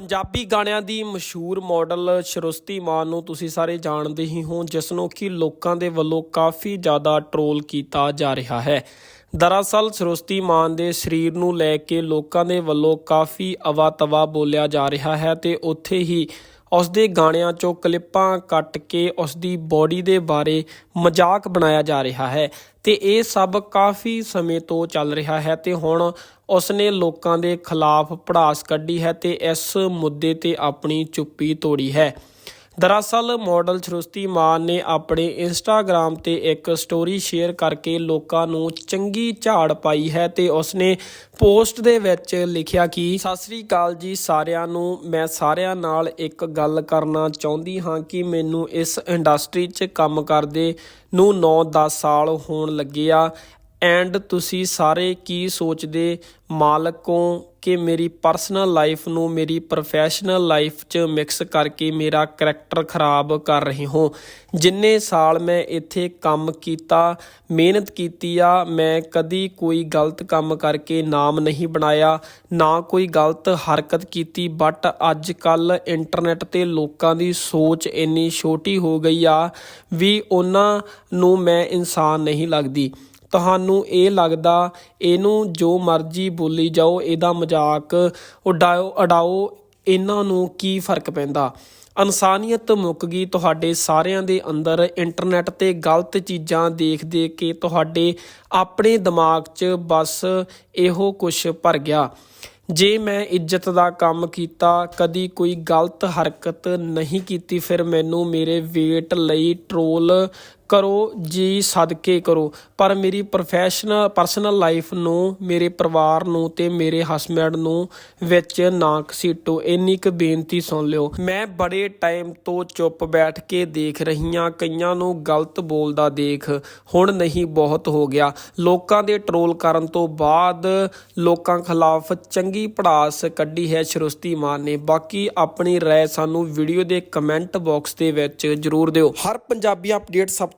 ਪੰਜਾਬੀ ਗਾਣਿਆਂ ਦੀ ਮਸ਼ਹੂਰ ਮਾਡਲ ਸ਼ਰੁਸਤੀ ਮਾਨ ਨੂੰ ਤੁਸੀਂ ਸਾਰੇ ਜਾਣਦੇ ਹੀ ਹੋ ਜਿਸ ਨੂੰ ਕਿ ਲੋਕਾਂ ਦੇ ਵੱਲੋਂ ਕਾਫੀ ਜ਼ਿਆਦਾ ਟਰੋਲ ਕੀਤਾ ਜਾ ਰਿਹਾ ਹੈ। ਦਰਅਸਲ, ਸ਼ਰੁਸਤੀ ਮਾਨ ਦੇ ਸਰੀਰ ਨੂੰ ਲੈ ਕੇ ਲੋਕਾਂ ਦੇ ਵੱਲੋਂ ਕਾਫੀ ਅਵਾ-ਤਵਾ ਬੋਲਿਆ ਜਾ ਰਿਹਾ ਹੈ ਤੇ ਉੱਥੇ ਹੀ ਉਸ ਦੇ ਗਾਣਿਆਂ ਚੋਂ ਕਲਿੱਪਾਂ ਕੱਟ ਕੇ ਉਸ ਦੀ ਬੋਡੀ ਦੇ ਬਾਰੇ ਮਜ਼ਾਕ ਬਣਾਇਆ ਜਾ ਰਿਹਾ ਹੈ ਤੇ ਇਹ ਸਭ ਕਾਫੀ ਸਮੇਂ ਤੋਂ ਚੱਲ ਰਿਹਾ ਹੈ ਤੇ ਹੁਣ ਉਸ ਨੇ ਲੋਕਾਂ ਦੇ ਖਿਲਾਫ ਪੜਾਸ ਕੱਢੀ ਹੈ ਤੇ ਇਸ ਮੁੱਦੇ ਤੇ ਆਪਣੀ ਚੁੱਪੀ ਤੋੜੀ ਹੈ। ਦਰਅਸਲ ਮਾਡਲ ਸ਼ਰੁਸਤੀ ਮਾਨ ਨੇ ਆਪਣੇ ਇੰਸਟਾਗ੍ਰam ਤੇ ਇੱਕ ਸਟੋਰੀ ਸ਼ੇਅਰ ਕਰਕੇ ਲੋਕਾਂ ਨੂੰ ਚੰਗੀ ਝਾੜ ਪਾਈ ਹੈ ਤੇ ਉਸਨੇ ਪੋਸਟ ਦੇ ਵਿੱਚ ਲਿਖਿਆ ਕਿ, ਸਤਿ ਸ੍ਰੀ ਅਕਾਲ ਜੀ ਸਾਰਿਆਂ ਨੂੰ। ਮੈਂ ਸਾਰਿਆਂ ਨਾਲ ਇੱਕ ਗੱਲ ਕਰਨਾ ਚਾਹੁੰਦੀ ਹਾਂ ਕਿ ਮੈਨੂੰ ਇਸ ਇੰਡਸਟਰੀ 'ਚ ਕੰਮ ਕਰਦੇ ਨੂੰ 9-10 ਸਾਲ ਹੋਣ ਲੱਗੇ ਆ। ਐਂਡ ਤੁਸੀਂ ਸਾਰੇ ਕੀ ਸੋਚਦੇ ਮਾਲਕ ਹੋ ਕਿ ਮੇਰੀ ਪਰਸਨਲ ਲਾਈਫ ਨੂੰ ਮੇਰੀ ਪ੍ਰੋਫੈਸ਼ਨਲ ਲਾਈਫ 'ਚ ਮਿਕਸ ਕਰਕੇ ਮੇਰਾ ਕਰੈਕਟਰ ਖਰਾਬ ਕਰ ਰਹੇ ਹੋ? ਜਿੰਨੇ ਸਾਲ ਮੈਂ ਇੱਥੇ ਕੰਮ ਕੀਤਾ, ਮਿਹਨਤ ਕੀਤੀ ਆ, ਮੈਂ ਕਦੀ ਕੋਈ ਗਲਤ ਕੰਮ ਕਰਕੇ ਨਾਮ ਨਹੀਂ ਬਣਾਇਆ, ਨਾ ਕੋਈ ਗਲਤ ਹਰਕਤ ਕੀਤੀ ਬਟ ਅੱਜ ਕੱਲ ਇੰਟਰਨੈਟ ਤੇ ਲੋਕਾਂ ਦੀ ਸੋਚ ਇੰਨੀ ਛੋਟੀ ਹੋ ਗਈ ਆ ਵੀ ਉਹਨਾਂ ਨੂੰ ਮੈਂ ਇਨਸਾਨ ਨਹੀਂ ਲੱਗਦੀ। ਤੁਹਾਨੂੰ ਇਹ ਲੱਗਦਾ, ਇਹਨੂੰ ਜੋ ਮਰਜ਼ੀ ਬੋਲੀ ਜਾਓ, ਇਹਦਾ ਮਜ਼ਾਕ ਉਡਾਓ ਉਡਾਓ ਇਹਨਾਂ ਨੂੰ ਕੀ ਫ਼ਰਕ ਪੈਂਦਾ? ਇਨਸਾਨੀਅਤ ਮੁੱਕ ਗਈ ਤੁਹਾਡੇ ਸਾਰਿਆਂ ਦੇ ਅੰਦਰ, ਇੰਟਰਨੈਟ ਤੇ ਗਲਤ ਚੀਜ਼ਾਂ ਦੇਖ ਦੇਖ ਕੇ ਤੁਹਾਡੇ ਆਪਣੇ ਦਿਮਾਗ 'ਚ ਬਸ ਇਹੋ ਕੁਝ ਭਰ ਗਿਆ। ਜੇ ਮੈਂ ਇੱਜ਼ਤ ਦਾ ਕੰਮ ਕੀਤਾ, ਕਦੀ ਕੋਈ ਗਲਤ ਹਰਕਤ ਨਹੀਂ ਕੀਤੀ, ਫਿਰ ਮੈਨੂੰ ਮੇਰੇ ਵੇਟ ਲਈ ਟਰੋਲ ਕਰੋ ਜੀ, ਸਦਕੇ ਕਰੋ। ਪਰ ਮੇਰੀ ਪ੍ਰੋਫੈਸ਼ਨਲ ਪਰਸਨਲ ਲਾਈਫ ਨੂੰ, ਮੇਰੇ ਪਰਿਵਾਰ ਨੂੰ ਤੇ ਮੇਰੇ ਹਸਬੈਂਡ ਨੂੰ ਵਿੱਚ ਨਾ ਘਸੀਟੋ ਇੰਨੀ ਕੁ ਬੇਨਤੀ ਸੁਣ ਲਿਓ। ਮੈਂ ਬੜੇ ਟਾਈਮ ਤੋਂ ਚੁੱਪ ਬੈਠ ਕੇ ਦੇਖ ਰਹੀ ਹਾਂ ਕਈਆਂ ਨੂੰ ਗਲਤ ਬੋਲਦਾ ਦੇਖ। ਹੁਣ ਨਹੀਂ, ਬਹੁਤ ਹੋ ਗਿਆ। ਲੋਕਾਂ ਦੇ ਟਰੋਲ ਕਰਨ ਤੋਂ ਬਾਅਦ ਲੋਕਾਂ ਖਿਲਾਫ ਚੰਗੀ ਪੜਾਸ ਕੱਢੀ ਹੈ ਸ਼ਰੁਸਤੀ ਮਾਨ ਨੇ। ਬਾਕੀ ਆਪਣੀ ਰਾਏ ਸਾਨੂੰ ਵੀਡੀਓ ਦੇ ਕਮੈਂਟ ਬਾਕਸ ਦੇ ਵਿੱਚ ਜਰੂਰ ਦਿਓ। ਹਰ ਪੰਜਾਬੀ ਅਪਡੇਟ ਸਭ